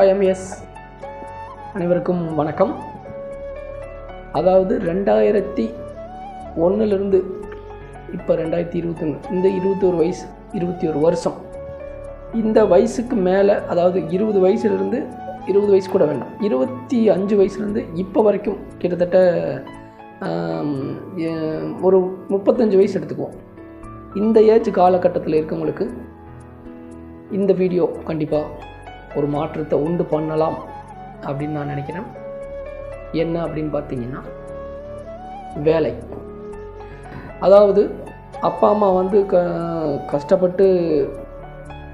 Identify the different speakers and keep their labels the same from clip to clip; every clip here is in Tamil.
Speaker 1: ஐஎம்எஸ் அனைவருக்கும் வணக்கம். அதாவது ரெண்டாயிரத்தி ஒன்றுலேருந்து இப்போ ரெண்டாயிரத்தி இருபத்தொன்று இந்த இருபத்தோரு வயசு இருபத்தி ஒரு வருஷம். இந்த வயசுக்கு மேலே அதாவது இருபது வயசுலேருந்து இருபது வயசு கூட வேண்டாம் இருபத்தி அஞ்சு வயசுலேருந்து இப்போ வரைக்கும் கிட்டத்தட்ட ஒரு முப்பத்தஞ்சு வயசு எடுத்துக்குவோம். இந்த ஏஜ் காலகட்டத்தில் இருக்கவங்களுக்கு இந்த வீடியோ கண்டிப்பாக ஒரு மாற்றத்தை உண்டு பண்ணலாம் அப்படின்னு நான் நினைக்கிறேன். என்ன அப்படின்னு பார்த்தீங்கன்னா வேலை. அதாவது அப்பா அம்மா வந்து க கஷ்டப்பட்டு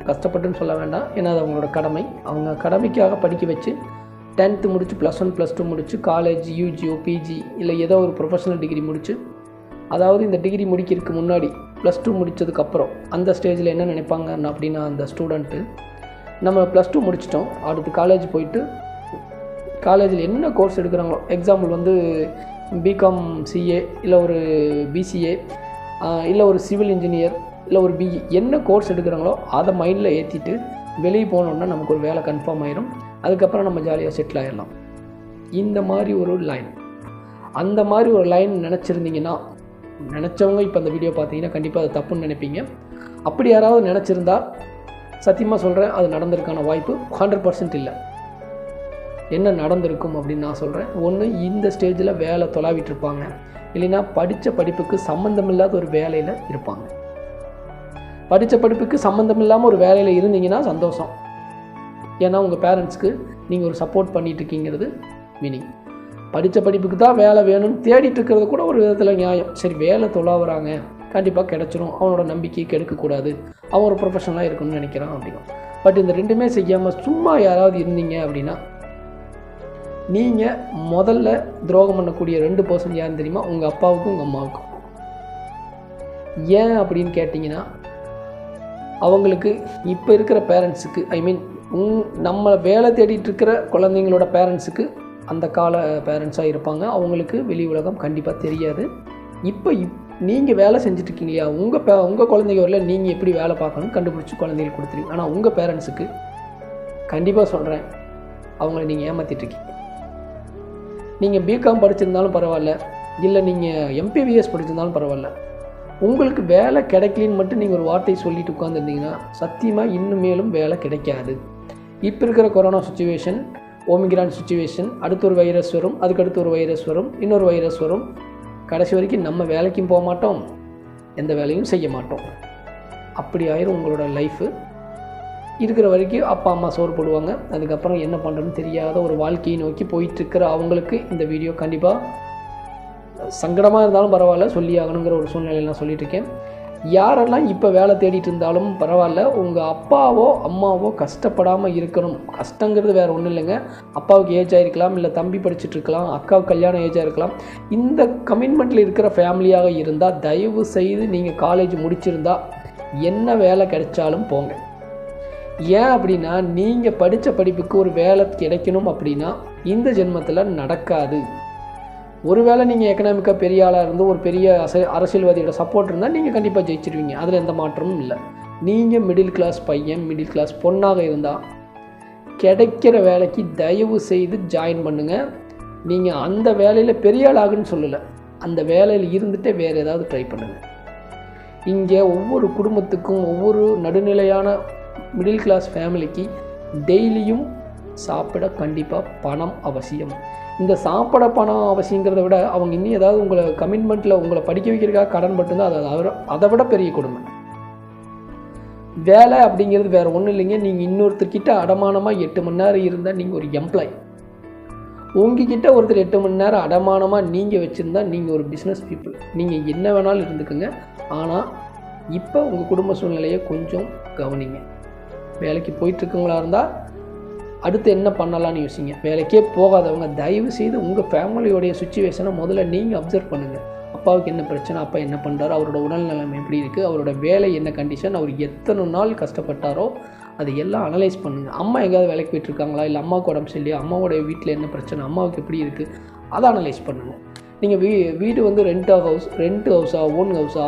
Speaker 1: கஷ்டப்பட்டுன்னு சொல்ல வேண்டாம். ஏன்னா அது அவங்களோட கடமை. அவங்க கடமைக்காக படிக்க வச்சு டென்த்து முடித்து ப்ளஸ் ஒன் ப்ளஸ் டூ முடித்து காலேஜ் யூஜிஓ பிஜி இல்லை ஏதோ ஒரு ப்ரொஃபஷனல் டிகிரி முடித்து அதாவது இந்த டிகிரி முடிக்கிறதுக்கு முன்னாடி ப்ளஸ் டூ முடித்ததுக்கப்புறம் அந்த ஸ்டேஜில் என்ன நினைப்பாங்க அப்படின்னா அந்த ஸ்டூடெண்ட்டு நம்ம ப்ளஸ் டூ முடிச்சிட்டோம். அடுத்து காலேஜ் போயிட்டு காலேஜில் என்ன கோர்ஸ் எடுக்கிறாங்களோ எக்ஸாம்பிள் வந்து பிகாம் சிஏ இல்லை ஒரு பிசிஏ இல்லை ஒரு சிவில் இன்ஜினியர் இல்லை ஒரு பிஇ என்ன கோர்ஸ் எடுக்கிறாங்களோ அதை மைண்டில் ஏற்றிட்டு வெளியே போனோன்னா நமக்கு ஒரு வேலை கன்ஃபார்ம் ஆயிரும். அதுக்கப்புறம் நம்ம ஜாலியாக செட்டில் ஆகிடலாம் இந்த மாதிரி ஒரு லைன் அந்த மாதிரி ஒரு லைன் நினச்சிருந்தீங்கன்னா நினச்சவங்க இப்போ அந்த வீடியோ பார்த்தீங்கன்னா கண்டிப்பாக அது தப்புன்னு நினைப்பீங்க. அப்படி யாராவது நினச்சிருந்தா சத்தியமாக சொல்கிறேன் அது நடந்திருக்கான வாய்ப்பு ஹண்ட்ரட் பர்சன்ட் இல்லை. என்ன நடந்திருக்கும் அப்படின்னு நான் சொல்கிறேன் ஒன்று இந்த ஸ்டேஜில் வேலை தொலாவிட்டு இருப்பாங்க. இல்லைன்னா படித்த படிப்புக்கு சம்மந்தமில்லாத ஒரு வேலையில் இருப்பாங்க. படித்த படிப்புக்கு சம்மந்தம் இல்லாமல் ஒரு வேலையில் இருந்தீங்கன்னா சந்தோஷம். ஏன்னா உங்கள் பேரண்ட்ஸ்க்கு நீங்கள் ஒரு சப்போர்ட் பண்ணிகிட்டு இருக்கீங்கிறது மீனிங் படித்த படிப்புக்கு தான் வேலை வேணும்னு தேடிட்டு இருக்கிறது கூட ஒரு விதத்தில் நியாயம். சரி வேலை தொலாவுறாங்க. கண்டிப்பாக கிடச்சிரும். அவனோட நம்பிக்கையை கெடுக்கக்கூடாது அவன் ஒரு ப்ரொஃபஷனலாக இருக்கணும்னு நினைக்கிறான் அப்படின்னா. பட் இந்த ரெண்டுமே செய்யாமல் சும்மா யாராவது இருந்தீங்க அப்படின்னா நீங்கள் முதல்ல துரோகம் பண்ணக்கூடிய ரெண்டு பர்சன் யாருன்னு தெரியுமா? உங்கள் அப்பாவுக்கும் உங்கள் அம்மாவுக்கும். ஏன் அப்படின்னு கேட்டிங்கன்னா அவங்களுக்கு இப்போ இருக்கிற பேரண்ட்ஸுக்கு ஐ மீன் உங் நம்மளை வேலை தேடிட்டு இருக்கிற குழந்தைங்களோட பேரண்ட்ஸுக்கு அந்த கால பேரண்ட்ஸாக இருப்பாங்க. அவங்களுக்கு வெளி உலகம் கண்டிப்பாக தெரியாது. இப்போ இப் நீங்கள் வேலை செஞ்சுட்டு இருக்கீங்க இல்லையா உங்கள் பே உங்கள் குழந்தைங்க வரல நீங்கள் எப்படி வேலை பார்க்கணும் கண்டுபிடிச்சி குழந்தைகளுக்கு கொடுத்துருவீங்க. ஆனால் உங்கள் பேரண்ட்ஸுக்கு கண்டிப்பாக சொல்கிறேன் அவங்கள நீங்கள் ஏமாற்றிட்டுருக்கீங்க நீங்கள் பிகாம் படிச்சிருந்தாலும் பரவாயில்ல இல்லை நீங்கள் எம்பிபிஎஸ் படிச்சிருந்தாலும் பரவாயில்ல. உங்களுக்கு வேலை கிடைக்கலன்னு மட்டும் நீங்கள் ஒரு வார்த்தை சொல்லிட்டு உட்காந்துருந்தீங்கன்னா சத்தியமாக இன்னும் மேலும் வேலை கிடைக்காது. இப்போ இருக்கிற கொரோனா சுச்சுவேஷன் ஓமிக்ரான் சுச்சுவேஷன் அடுத்து ஒரு வைரஸ் வரும் அதுக்கடுத்து ஒரு வைரஸ் வரும் இன்னொரு வைரஸ் வரும். கடைசி வரைக்கும் நம்ம வேலைக்கும் போக மாட்டோம் எந்த வேலையும் செய்ய மாட்டோம். அப்படி ஆயிரும் உங்களோட லைஃபு இருக்கிற வரைக்கும் அப்பா அம்மா சோறு போடுவாங்க. அதுக்கப்புறம் என்ன பண்ணுறதுன்னு தெரியாத ஒரு வாழ்க்கையை நோக்கி போயிட்டுருக்கிற அவங்களுக்கு இந்த வீடியோ கண்டிப்பாக சங்கடமாக இருந்தாலும் பரவாயில்ல சொல்லி ஆகணுங்கிற ஒரு சூழ்நிலையில் நான் சொல்லிட்டு இருக்கேன் யாரெல்லாம் இப்போ வேலை தேடிட்டு இருந்தாலும் பரவாயில்ல உங்கள் அப்பாவோ அம்மாவோ கஷ்டப்படாமல் இருக்கணும். கஷ்டங்கிறது வேறு ஒன்றும் இல்லைங்க. அப்பாவுக்கு ஏஜ் ஆகிருக்கலாம் இல்லை தம்பி படிச்சுட்டு இருக்கலாம் அக்காவுக்கு கல்யாணம் ஏஜாக இருக்கலாம் இந்த கமிட்மெண்ட்டில் இருக்கிற ஃபேமிலியாக இருந்தால் தயவு செய்து நீங்கள் காலேஜ் முடிச்சிருந்தா என்ன வேலை கிடைச்சாலும் போங்க. ஏன் அப்படின்னா நீங்கள் படித்த படிப்புக்கு ஒரு வேலை கிடைக்கணும் அப்படின்னா இந்த ஜென்மத்தில் நடக்காது. ஒருவேளை நீங்கள் எக்கனாமிக்காக பெரிய ஆளாக இருந்து ஒரு பெரிய அச அரசியல்வாதியோட சப்போர்ட் இருந்தால் நீங்கள் கண்டிப்பாக ஜெயிச்சிருவீங்க. அதில் எந்த மாற்றமும் இல்லை. நீங்கள் மிடில் கிளாஸ் பையன் மிடில் கிளாஸ் பொண்ணாக இருந்தால் கிடைக்கிற வேலைக்கு தயவு செய்து ஜாயின் பண்ணுங்கள் நீங்கள் அந்த வேலையில் பெரிய ஆள் ஆகுன்னு சொல்லலை. அந்த வேலையில் இருந்துகிட்டே வேறு ஏதாவது ட்ரை பண்ணுங்கள் இங்கே ஒவ்வொரு குடும்பத்துக்கும் ஒவ்வொரு நடுநிலையான மிடில் கிளாஸ் ஃபேமிலிக்கு டெய்லியும் சாப்பிட கண்டிப்பாக பணம் அவசியம். இந்த சாப்பிட பணம் அவசியங்கிறத விட அவங்க இன்னும் ஏதாவது உங்களை கமிட்மெண்ட்டில் உங்களை படிக்க வைக்கிறதுக்காக கடன் பட்டுருந்தா அதை அதை விட பெரிய கொடுமை. வேலை அப்படிங்கிறது வேறு ஒன்றும் இல்லைங்க. நீங்கள் இன்னொருத்தர்கிட்ட அடமானமாக எட்டு மணி நேரம் இருந்தால் நீங்கள் ஒரு எம்ப்ளாய் உங்ககிட்ட ஒருத்தர் எட்டு மணி நேரம் அடமானமாக நீங்கள் வச்சுருந்தா நீங்கள் ஒரு பிஸ்னஸ் பீப்புள் நீங்கள் என்ன வேணாலும் இருந்துக்குங்க. ஆனால் இப்போ உங்கள் குடும்ப சூழ்நிலையை கொஞ்சம் கவனிங்க. வேலைக்கு போயிட்டுருக்கவங்களா இருந்தால் அடுத்து என்ன பண்ணலாம்னு யோசிங்க. வேலைக்கே போகாதவங்க தயவு செய்து உங்கள் ஃபேமிலியோடைய சுச்சுவேஷனை முதல்ல நீங்கள் அப்சர்வ் பண்ணுங்கள் அப்பாவுக்கு என்ன பிரச்சனை அப்பா என்ன பண்ணுறாரு அவரோட உடல்நலம் எப்படி இருக்குது அவரோட வேலை என்ன கண்டிஷன் அவர் எத்தனை நாள் கஷ்டப்பட்டாரோ அதை எல்லாம் அனலைஸ் பண்ணுங்கள் அம்மா எங்கேயாவது வேலைக்கு போயிட்டுருக்காங்களா இல்லை அம்மாவுக்கு உடம்பு சரியில்லையா அம்மாவோடைய வீட்டில் என்ன பிரச்சனை அம்மாவுக்கு எப்படி இருக்குது அதை அனலைஸ் பண்ணுங்கள் நீங்கள் வீ வீடு வந்து ரெண்டாக ஹவுஸ் ரெண்ட் ஹவுஸா ஓன் ஹவுஸா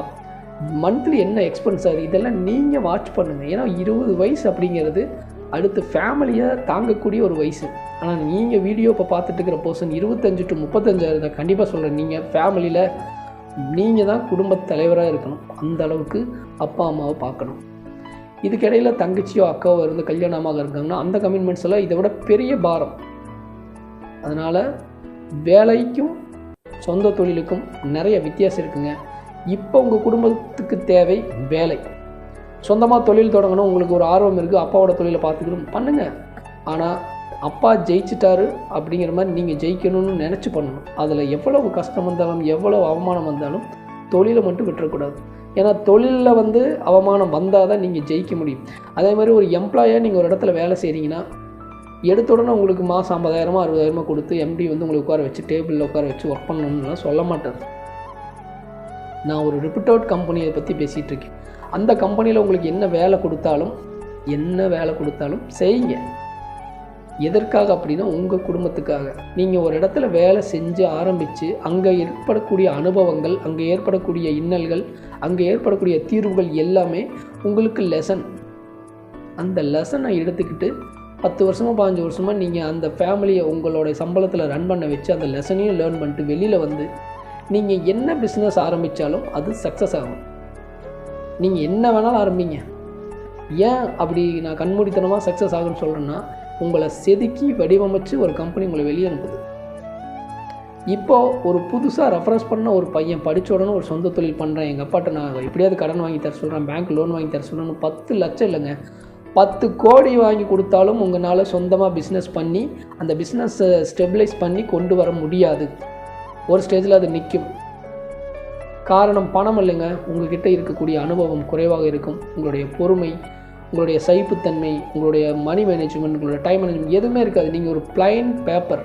Speaker 1: மந்த்லி என்ன எக்ஸ்பென்ஸ் ஆகுது இதெல்லாம் நீங்கள் வாட்ச் பண்ணுங்கள் ஏன்னா இருபது வயசு அப்படிங்கிறது அடுத்து ஃபேமிலியை தாங்கக்கூடிய ஒரு வயசு. ஆனால் நீங்கள் வீடியோ இப்போ பார்த்துட்டு இருக்கிற பர்சன் இருபத்தஞ்சு டு முப்பத்தஞ்சாயிரம் தான் கண்டிப்பாக சொல்கிறேன் நீங்கள் ஃபேமிலியில் நீங்கள் தான் குடும்பத் தலைவராக இருக்கணும். அந்த அளவுக்கு அப்பா அம்மாவை பார்க்கணும். இதுக்கிடையில் தங்கச்சியோ அக்காவோ இருந்து கல்யாணமாக இருக்காங்கன்னா அந்த கமிட்மெண்ட்ஸ் எல்லாம் இதை விட பெரிய பாரம். அதனால் வேலைக்கும் சொந்த தொழிலுக்கும் நிறைய வித்தியாசம் இருக்குங்க. இப்போ உங்கள் குடும்பத்துக்கு தேவை வேலை. சொந்தமாக தொழில் தொடங்கணும் உங்களுக்கு ஒரு ஆர்வம் இருக்குது அப்பாவோட தொழிலை பார்த்துக்கணும் பண்ணுங்கள் ஆனால் அப்பா ஜெயிச்சிட்டாரு அப்படிங்கிற மாதிரி நீங்கள் ஜெயிக்கணும்னு நினச்சி பண்ணணும். அதில் எவ்வளவு கஷ்டம் வந்தாலும் எவ்வளவு அவமானம் வந்தாலும் தொழிலை மட்டும் விட்டுறக்கூடாது. ஏன்னா தொழிலில் வந்து அவமானம் வந்தால் தான் நீங்கள் ஜெயிக்க முடியும். அதே மாதிரி ஒரு எம்ப்ளாயாக நீங்கள் ஒரு இடத்துல வேலை செய்கிறீங்கன்னா எடுத்த உடனே உங்களுக்கு மாதம் ஐம்பதாயிரமா அறுபதாயிரமா கொடுத்து எம்டி வந்து உங்களுக்கு உட்கார வச்சு டேபிளில் உட்கார வச்சு ஒர்க் பண்ணணும்னுலாம் சொல்ல மாட்டார். நான் ஒரு ரிப்போர்ட் கம்பெனியை பற்றி பேசிகிட்டு இருக்கேன். அந்த கம்பெனியில் உங்களுக்கு என்ன வேலை கொடுத்தாலும் என்ன வேலை கொடுத்தாலும் செய்யுங்க. எதற்காக அப்படின்னா உங்கள் குடும்பத்துக்காக. நீங்கள் ஒரு இடத்துல வேலை செஞ்சு ஆரம்பித்து அங்கே ஏற்படக்கூடிய அனுபவங்கள் அங்கே ஏற்படக்கூடிய இன்னல்கள் அங்கே ஏற்படக்கூடிய தீர்வுகள் எல்லாமே உங்களுக்கு லெசன் அந்த லெசனை எடுத்துக்கிட்டு பத்து வருஷமாக பாஞ்சு வருஷமாக நீங்கள் அந்த ஃபேமிலியை உங்களோட சம்பளத்தில் ரன் பண்ண வச்சு அந்த லெசனையும் லேர்ன் பண்ணிட்டு வெளியில் வந்து நீங்கள் என்ன பிஸ்னஸ் ஆரம்பித்தாலும் அது சக்ஸஸ் ஆகும். நீங்கள் என்ன வேணாலும் ஆரம்பிங்க. ஏன் அப்படி நான் கண்மூடித்தனமாக சக்ஸஸ் ஆகுன்னு சொல்கிறேன்னா உங்களை செதுக்கி வடிவமைச்சு ஒரு கம்பெனி உங்களை வெளியே அனுப்புது. இப்போது ஒரு புதுசாக ரெஃபரன்ஸ் பண்ண ஒரு பையன் படித்த உடனே ஒரு சொந்த தொழில் பண்ணுறேன் எங்கள் அப்பாட்ட நான் எப்படியாவது கடன் வாங்கி தர சொல்கிறேன் பேங்க் லோன் வாங்கி தர சொல்கிறேன்னு பத்து லட்சம் இல்லைங்க. பத்து கோடி வாங்கி கொடுத்தாலும் உங்களால் சொந்தமாக பிஸ்னஸ் பண்ணி அந்த பிஸ்னஸை ஸ்டெபிலைஸ் பண்ணி கொண்டு வர முடியாது. ஒரு ஸ்டேஜில் அது நிற்கும். காரணம் பணம் இல்லைங்க. உங்கள்கிட்ட இருக்கக்கூடிய அனுபவம் குறைவாக இருக்கும். உங்களுடைய பொறுமை உங்களுடைய சகிப்புத்தன்மை உங்களுடைய மணி மேனேஜ்மெண்ட் உங்களுடைய டைம் மேனேஜ்மெண்ட் எதுவுமே இருக்காது. நீங்கள் ஒரு பிளைன் பேப்பர்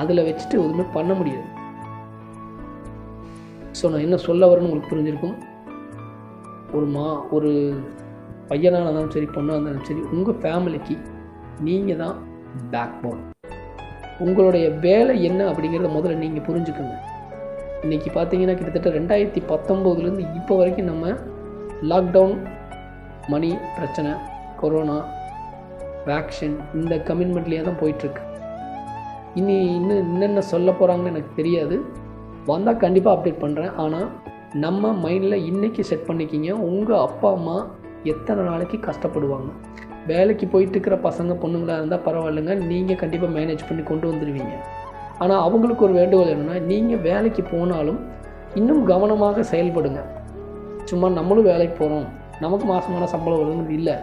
Speaker 1: அதில் வச்சுட்டு எதுவுமே பண்ண முடியாது. ஸோ நான் என்ன சொல்ல வரேன்னு உங்களுக்கு புரிஞ்சிருக்கும். ஒரு மா ஒரு பையனாக இருந்தாலும் சரி பொண்ணாக இருந்தாலும் சரி உங்கள் ஃபேமிலிக்கு நீங்கள் தான் பேக் போன் உங்களுடைய வேலை என்ன அப்படிங்கிறத முதல்ல நீங்கள் புரிஞ்சுக்கோங்க. இன்றைக்கி பார்த்தீங்கன்னா கிட்டத்தட்ட ரெண்டாயிரத்தி பத்தொம்போதுலேருந்து இப்போ வரைக்கும் நம்ம லாக்டவுன் மணி பிரச்சனை கொரோனா வேக்சின் இந்த கமிட்மெண்ட்லேயே தான் போயிட்டுருக்கு. இனி இன்னும் என்னென்ன சொல்ல போகிறாங்கன்னு எனக்கு தெரியாது. வந்தால் கண்டிப்பாக அப்டேட் பண்ணுறேன் ஆனால் நம்ம மைண்டில் இன்றைக்கி செட் பண்ணிக்கிங்க. உங்கள் அப்பா அம்மா எத்தனை நாளைக்கு கஷ்டப்படுவாங்க? வேலைக்கு போயிட்டு இருக்கிற பசங்க பொண்ணுங்களாக இருந்தால் பரவாயில்லைங்க. நீங்கள் கண்டிப்பாக மேனேஜ் பண்ணி கொண்டு வந்துடுவீங்க ஆனால் அவங்களுக்கு ஒரு வேண்டுகோள் என்னென்னா நீங்கள் வேலைக்கு போனாலும் இன்னும் கவனமாக செயல்படுங்க. சும்மா நம்மளும் வேலைக்கு போகிறோம் நமக்கு மாதமான சம்பளம் வருதுன்னு இல்லை.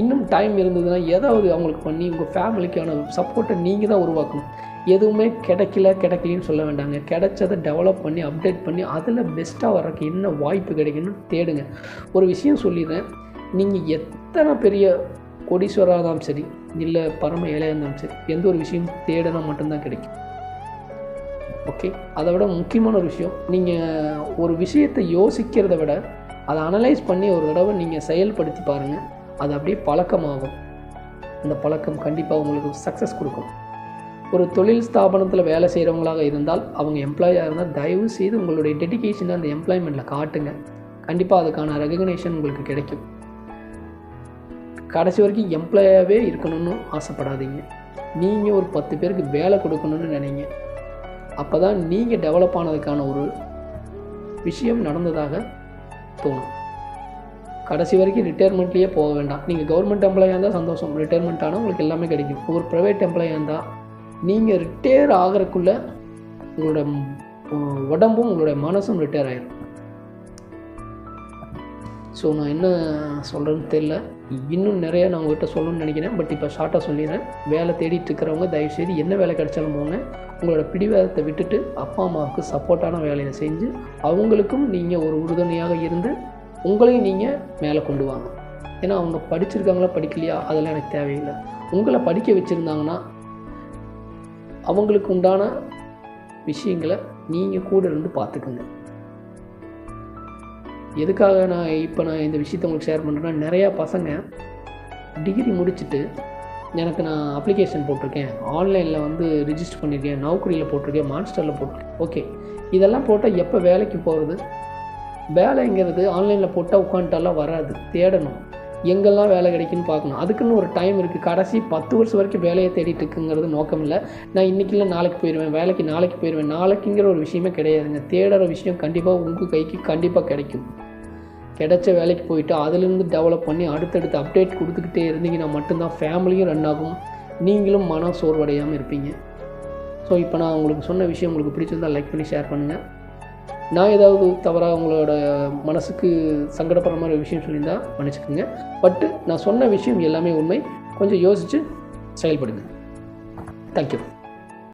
Speaker 1: இன்னும் டைம் இருந்ததுன்னா ஏதாவது அவங்களுக்கு பண்ணி உங்கள் ஃபேமிலிக்கான சப்போர்ட்டை நீங்கள் தான் உருவாக்கணும். எதுவுமே கிடைக்கல கிடைக்கலன்னு சொல்ல வேண்டாங்க. கிடைச்சதை டெவலப் பண்ணி அப்டேட் பண்ணி அதில் பெஸ்ட்டாக வர்றதுக்கு என்ன வாய்ப்பு கிடைக்குன்னு தேடுங்க. ஒரு விஷயம் சொல்லிடுறேன். நீங்கள் எத்தனை பெரிய கோடீஸ்வராக இருந்தாலும் சரி இல்லை பரம ஏழையாக இருந்தாலும் சரி எந்த ஒரு விஷயம் தேடலாம் மட்டும்தான் கிடைக்கும். ஓகே அதை விட முக்கியமான ஒரு விஷயம் நீங்கள் ஒரு விஷயத்தை யோசிக்கிறத விட அதை அனலைஸ் பண்ணி ஒரு தடவை நீங்கள் செயல்படுத்தி பாருங்கள் அது அப்படியே பழக்கமாகும். அந்த பழக்கம் கண்டிப்பாக உங்களுக்கு சக்ஸஸ் கொடுக்கும். ஒரு தொழில் ஸ்தாபனத்தில் வேலை செய்கிறவங்களாக இருந்தால் அவங்க எம்ப்ளாயாக இருந்தால் தயவு செய்து உங்களுடைய டெடிகேஷனை அந்த எம்ப்ளாய்மெண்ட்டில் காட்டுங்க. கண்டிப்பாக அதுக்கான ரெகக்னேஷன் உங்களுக்கு கிடைக்கும். கடைசி வரைக்கும் எம்ப்ளாயாகவே இருக்கணும்னு ஆசைப்படாதீங்க. நீங்கள் ஒரு பத்து பேருக்கு வேலை கொடுக்கணும்னு நினைங்க. அப்போ தான் நீங்கள் டெவலப் ஆனதுக்கான ஒரு விஷயம் நடந்ததாக தோணும். கடைசி வரைக்கும் ரிட்டையர்மெண்ட்லேயே போக வேண்டாம். நீங்கள் கவர்மெண்ட் எம்ப்ளாயாக இருந்தால் சந்தோஷம். ரிட்டையர்மெண்ட் ஆனால் உங்களுக்கு எல்லாமே கிடைக்கும். ஒரு ப்ரைவேட் எம்ப்ளாயாக இருந்தால் நீங்கள் ரிட்டையர் ஆகிறக்குள்ளே உங்களோட உடம்பும் உங்களுடைய மனசும் ரிட்டையர் ஆயிடும் ஸோ நான் என்ன சொல்கிறேன்னு தெரில இன்னும் நிறையா நான் உங்கள்கிட்ட சொல்லணும்னு நினைக்கிறேன். பட் இப்போ ஷார்ட்டாக சொல்லிடுறேன். வேலை தேடிட்டு இருக்கிறவங்க தயவுசெய்து என்ன வேலை கிடைச்சாலும் போங்க. உங்களோட பிடிவாதத்தை விட்டுட்டு அப்பா அம்மாவுக்கு சப்போர்ட்டான வேலையை செஞ்சு அவங்களுக்கும் நீங்கள் ஒரு உறுதுணையாக இருந்து உங்களையும் நீங்கள் மேலே கொண்டு வாங்க. ஏன்னா அவங்க படிச்சிருக்காங்களா படிக்கலையா அதெல்லாம் எனக்கு தேவையில்லை. உங்களை படிக்க வச்சுருந்தாங்கன்னா அவங்களுக்கு உண்டான விஷயங்களை நீங்கள் கூட இருந்து பார்த்துக்குங்க. எதுக்காக நான் இப்போ நான் இந்த விஷயத்தை உங்களுக்கு ஷேர் பண்ணுறேன்னா நிறையா பசங்க டிகிரி முடிச்சுட்டு எனக்கு நான் அப்ளிகேஷன் போட்டிருக்கேன். ஆன்லைனில் வந்து ரிஜிஸ்டர் பண்ணியிருக்கேன் நௌக்கரியில் போட்டிருக்கேன் மான்ஸ்டரில் போட்டிருக்கேன். ஓகே இதெல்லாம் போட்டால் எப்போ வேலைக்கு போகிறது வேலைங்கிறது ஆன்லைனில் போட்டால் உட்காந்துட்டாலாம் வராது. தேடணும். எங்கெல்லாம் வேலை கிடைக்குன்னு பார்க்கணும். அதுக்குன்னு ஒரு டைம் இருக்குது கடைசி பத்து வருஷம் வரைக்கும் வேலையை தேடிட்டு இருக்குங்கிறது நோக்கம் இல்லை. நான் இன்றைக்கி இல்லை நாளைக்கு போயிடுவேன் வேலைக்கு நாளைக்கு போயிடுவேன் நாளைக்குங்கிற ஒரு விஷயமே கிடையாதுங்க. தேடுற விஷயம் கண்டிப்பாக உங்கள் கைக்கு கண்டிப்பாக கிடைக்கும். கிடைச்ச வேலைக்கு போயிட்டு அதுலேருந்து டெவலப் பண்ணி அடுத்தடுத்து அப்டேட் கொடுத்துக்கிட்டே இருந்தீங்கன்னா மட்டும்தான் ஃபேமிலியும் ரன் ஆகும். நீங்களும் மன சோர்வடையாமல் இருப்பீங்க. ஸோ இப்போ நான் உங்களுக்கு சொன்ன விஷயம் உங்களுக்கு பிடிச்சிருந்தால் லைக் பண்ணி ஷேர் பண்ணுங்கள் நான் ஏதாவது தவறாக உங்களோட மனசுக்கு சங்கடப்படுற மாதிரி ஒரு விஷயம் சொல்லியிருந்தால் மன்னிச்சுக்கோங்க. பட்டு நான் சொன்ன விஷயம் எல்லாமே உண்மை. கொஞ்சம் யோசித்து செயல்படுங்க. தேங்க்யூ